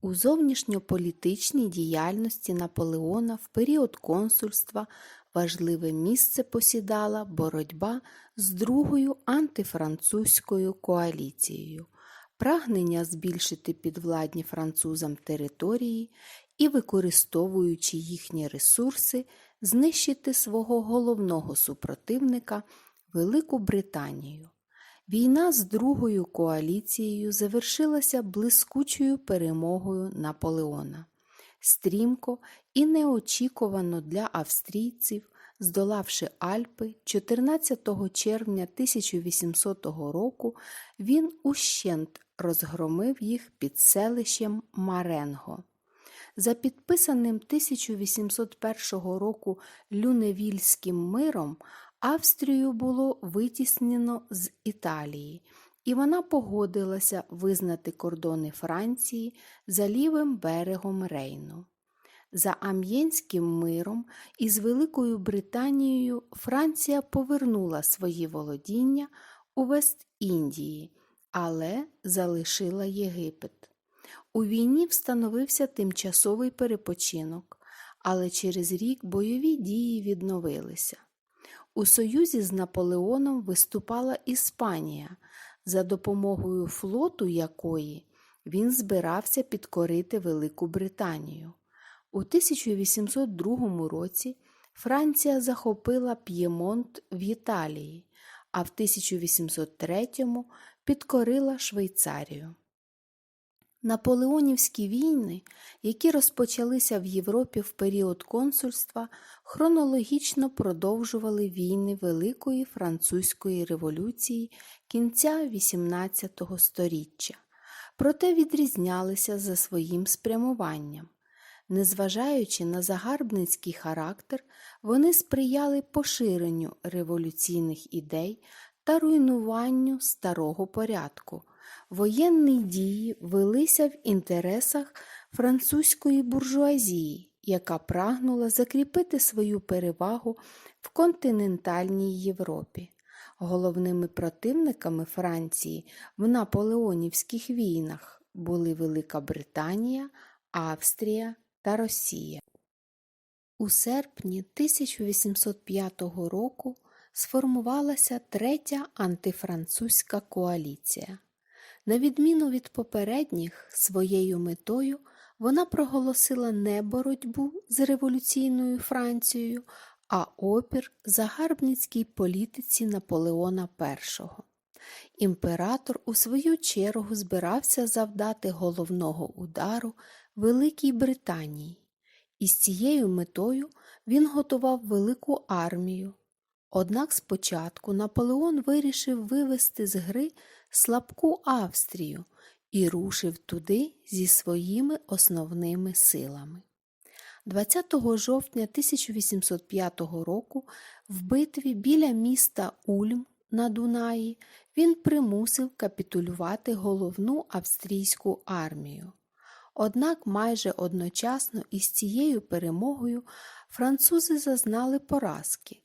У зовнішньополітичній діяльності Наполеона в період консульства важливе місце посідала боротьба з другою антифранцузькою коаліцією, прагнення збільшити підвладні французам території і, використовуючи їхні ресурси, знищити свого головного супротивника Велику Британію. Війна з другою коаліцією завершилася блискучою перемогою Наполеона. Стрімко і неочікувано для австрійців, здолавши Альпи 14 червня 1800 року, він ущент розгромив їх під селищем Маренго. За підписаним 1801 року Люневільським миром Австрію було витіснено з Італії, і вона погодилася визнати кордони Франції за лівим берегом Рейну. За Ам'єнським миром із Великою Британією Франція повернула свої володіння у Вест-Індії, але залишила Єгипет. У війні встановився тимчасовий перепочинок, але через рік бойові дії відновилися. У союзі з Наполеоном виступала Іспанія, за допомогою флоту якої він збирався підкорити Велику Британію. У 1802 році Франція захопила П'ємонт в Італії, а в 1803 підкорила Швейцарію. Наполеонівські війни, які розпочалися в Європі в період консульства, хронологічно продовжували війни Великої Французької революції кінця XVIII століття, проте відрізнялися за своїм спрямуванням. Незважаючи на загарбницький характер, вони сприяли поширенню революційних ідей та руйнуванню старого порядку. Воєнні дії велися в інтересах французької буржуазії, яка прагнула закріпити свою перевагу в континентальній Європі. Головними противниками Франції в наполеонівських війнах були Велика Британія, Австрія та Росія. У серпні 1805 року сформувалася третя антифранцузька коаліція. На відміну від попередніх, своєю метою вона проголосила не боротьбу з революційною Францією, а опір загарбницькій політиці Наполеона І. Імператор у свою чергу збирався завдати головного удару Великій Британії, і з цією метою він готував велику армію. Однак спочатку Наполеон вирішив вивести з гри слабку Австрію і рушив туди зі своїми основними силами. 20 жовтня 1805 року в битві біля міста Ульм на Дунаї він примусив капітулювати головну австрійську армію. Однак майже одночасно із цією перемогою французи зазнали поразки.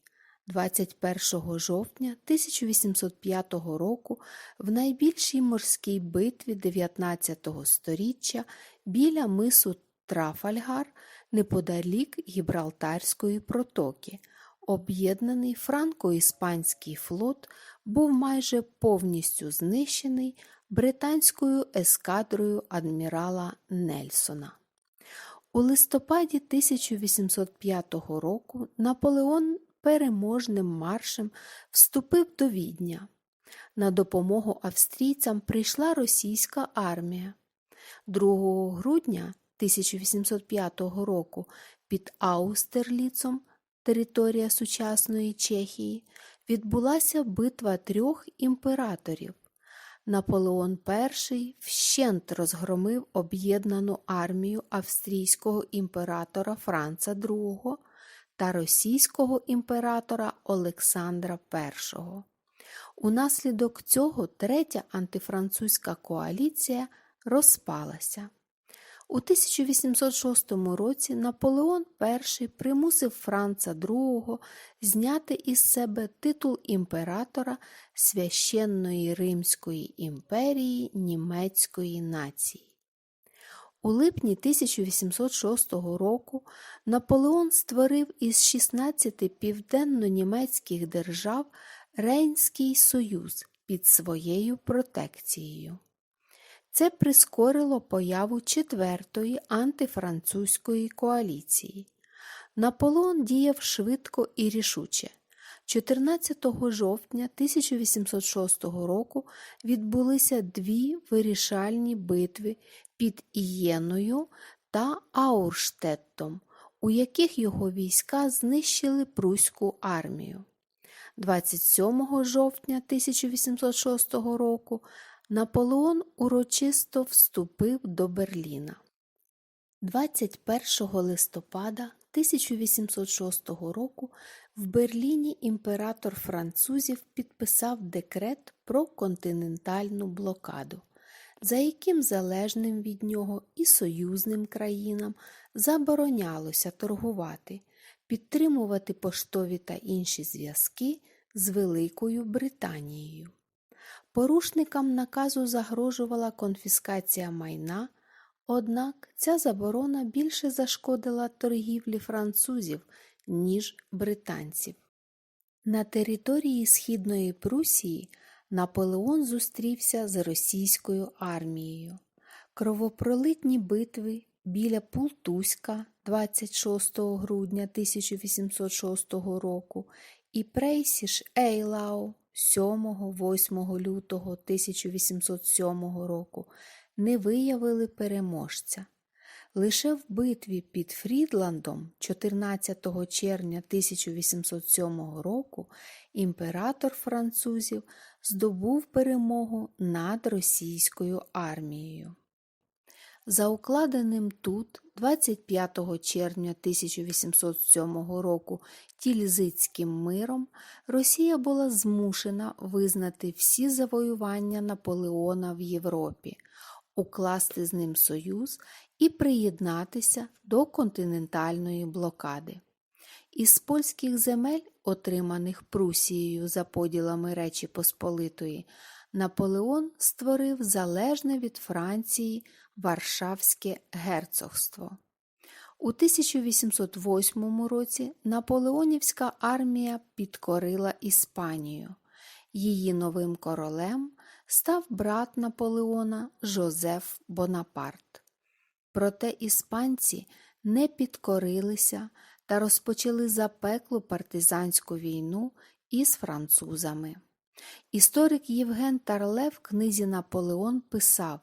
21 жовтня 1805 року в найбільшій морській битві 19 століття біля мису Трафальгар неподалік Гібралтарської протоки. Об'єднаний франко-іспанський флот був майже повністю знищений британською ескадрою адмірала Нельсона. У листопаді 1805 року Наполеон переможним маршем вступив до Відня. На допомогу австрійцям прийшла російська армія. 2 грудня 1805 року під Аустерліцом, територія сучасної Чехії, відбулася битва трьох імператорів. Наполеон І вщент розгромив об'єднану армію австрійського імператора Франца II та російського імператора Олександра І. Унаслідок цього третя антифранцузька коаліція розпалася. У 1806 році Наполеон І примусив Франца II зняти із себе титул імператора священної Римської імперії німецької нації. У липні 1806 року Наполеон створив із 16 південно-німецьких держав Рейнський союз під своєю протекцією. Це прискорило появу четвертої антифранцузької коаліції. Наполеон діяв швидко і рішуче. 14 жовтня 1806 року відбулися дві вирішальні битви під Ієною та Аурштеттом, у яких його війська знищили Пруську армію. 27 жовтня 1806 року Наполеон урочисто вступив до Берліна. 21 листопада 1806 року в Берліні імператор французів підписав декрет про континентальну блокаду, за яким залежним від нього і союзним країнам заборонялося торгувати, підтримувати поштові та інші зв'язки з Великою Британією. Порушникам наказу загрожувала конфіскація майна, однак ця заборона більше зашкодила торгівлі французів, ніж британців. На території Східної Прусії Наполеон зустрівся з російською армією. Кровопролитні битви біля Пултуська 26 грудня 1806 року і Прейсіш Ейлау 7-8 лютого 1807 року не виявили переможця. Лише в битві під Фрідландом 14 червня 1807 року імператор французів здобув перемогу над російською армією. За укладеним тут 25 червня 1807 року Тільзитським миром Росія була змушена визнати всі завоювання Наполеона в Європі, укласти з ним союз і приєднатися до континентальної блокади. Із польських земель, отриманих Прусією за поділами Речі Посполитої, Наполеон створив залежне від Франції Варшавське герцогство. У 1808 році Наполеонівська армія підкорила Іспанію. Її новим королем став брат Наполеона Жозеф Бонапарт. Проте іспанці не підкорилися та розпочали запеклу партизанську війну із французами. Історик Євген Тарле в книзі Наполеон писав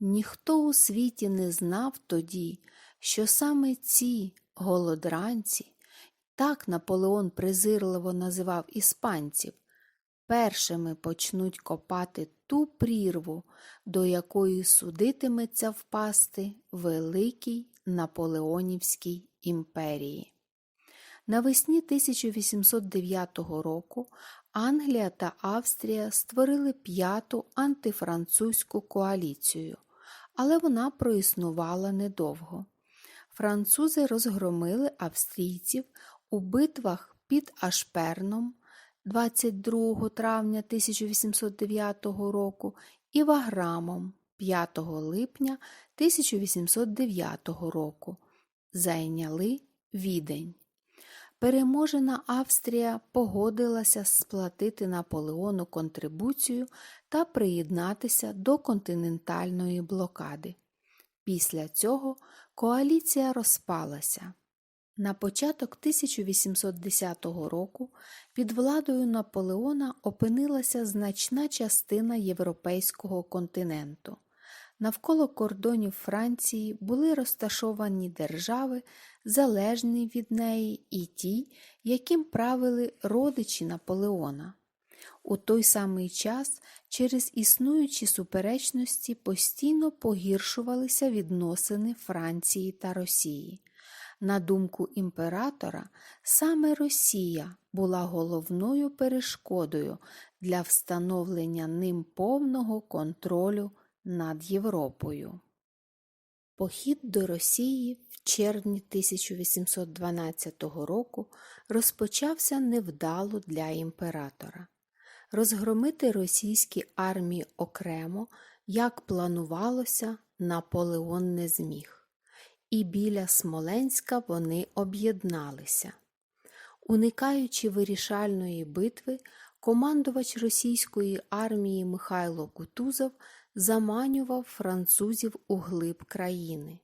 Ніхто у світі не знав тоді, що саме ці голодранці, так Наполеон презирливо називав іспанців, першими почнуть копати ту прірву, до якої судитиметься впасти Великій Наполеонівській імперії. Навесні 1809 року Англія та Австрія створили п'яту антифранцузьку коаліцію, але вона проіснувала недовго. Французи розгромили австрійців у битвах під Ашперном 22 травня 1809 року і Ваграмом 5 липня 1809 року. Зайняли відень. Переможена Австрія погодилася сплатити Наполеону контрибуцію та приєднатися до континентальної блокади. Після цього коаліція розпалася. На початок 1810 року під владою Наполеона опинилася значна частина європейського континенту. Навколо кордонів Франції були розташовані держави, залежні від неї, і ті, яким правили родичі Наполеона. У той самий час через існуючі суперечності постійно погіршувалися відносини Франції та Росії. На думку імператора, саме Росія була головною перешкодою для встановлення ним повного контролю над Європою. Похід до Росії в червні 1812 року розпочався невдало для імператора. Розгромити російські армії окремо Як планувалося, Наполеон не зміг, і біля Смоленська вони об'єдналися. Уникаючи вирішальної битви, командувач російської армії Михайло Кутузов заманював французів у глиб країни.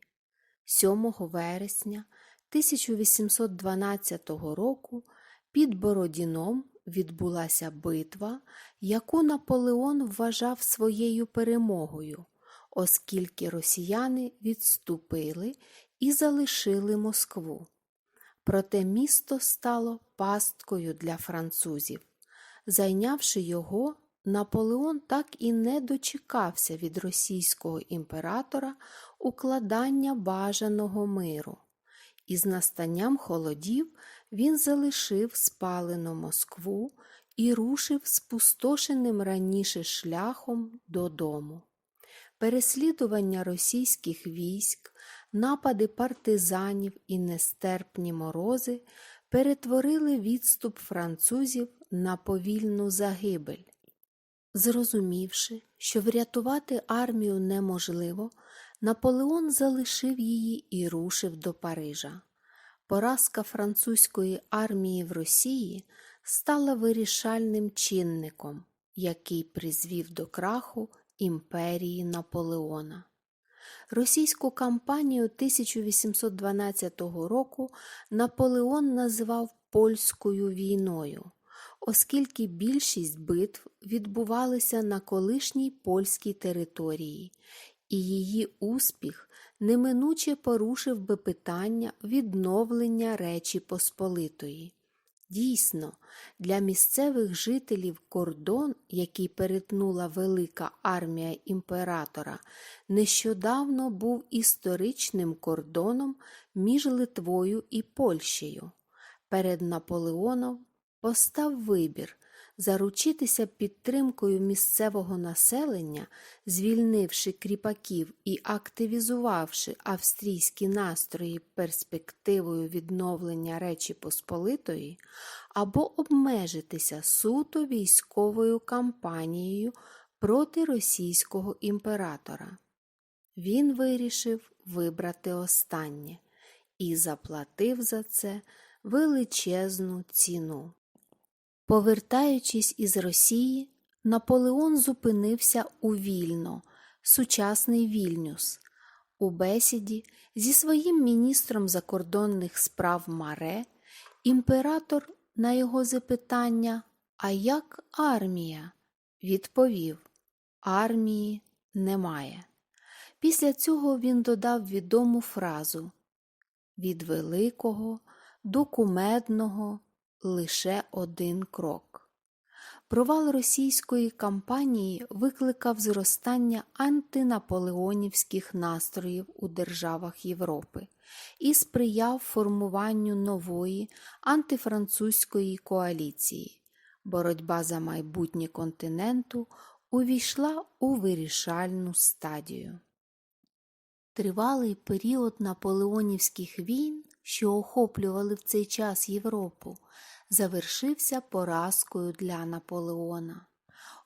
7 вересня 1812 року під Бородіном відбулася битва, яку Наполеон вважав своєю перемогою, оскільки росіяни відступили і залишили Москву. Проте місто стало пасткою для французів. Зайнявши його, Наполеон так і не дочекався від російського імператора укладання бажаного миру. І з настанням холодів він залишив спалену Москву і рушив спустошеним раніше шляхом додому. Переслідування російських військ, напади партизанів і нестерпні морози перетворили відступ французів на повільну загибель. Зрозумівши, що врятувати армію неможливо, Наполеон залишив її і рушив до Парижа. Поразка французької армії в Росії стала вирішальним чинником, який призвів до краху імперії Наполеона. Російську кампанію 1812 року Наполеон назвав Польською війною, оскільки більшість битв відбувалися на колишній польській території, і її успіх неминуче порушив би питання відновлення Речі Посполитої. Дійсно, для місцевих жителів кордон, який перетнула велика армія імператора, нещодавно був історичним кордоном між Литвою і Польщею. Перед Наполеоном постав вибір заручитися підтримкою місцевого населення, звільнивши кріпаків і активізувавши австрійські настрої перспективою відновлення Речі Посполитої, або обмежитися суто військовою кампанією проти російського імператора. Він вирішив вибрати останнє і заплатив за це величезну ціну. Повертаючись із Росії, Наполеон зупинився у Вільно, сучасний Вільнюс. У бесіді зі своїм міністром закордонних справ Маре імператор на його запитання А як армія? відповів Армії немає. Після цього він додав відому фразу Від великого до кумедного лише один крок. Провал російської кампанії викликав зростання антинаполеонівських настроїв у державах Європи і сприяв формуванню нової антифранцузької коаліції. Боротьба за майбутнє континенту увійшла у вирішальну стадію. Тривалий період наполеонівських війн, що охоплювали в цей час Європу, завершився поразкою для Наполеона.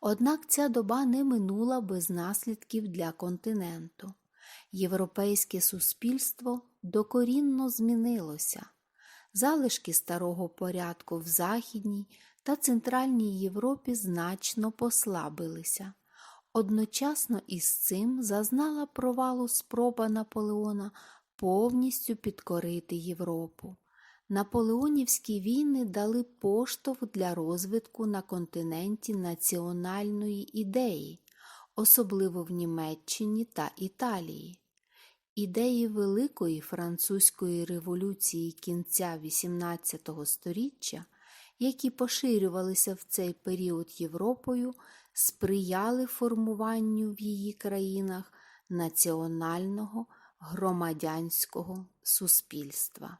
Однак ця доба не минула без наслідків для континенту. Європейське суспільство докорінно змінилося. Залишки старого порядку в Західній та Центральній Європі значно послабилися. Одночасно із цим зазнала провалу спроба Наполеона повністю підкорити Європу. Наполеонівські війни дали поштовх для розвитку на континенті національної ідеї, особливо в Німеччині та Італії. Ідеї Великої французької революції кінця XVIII століття, які поширювалися в цей період Європою, сприяли формуванню в її країнах національного громадянського суспільства.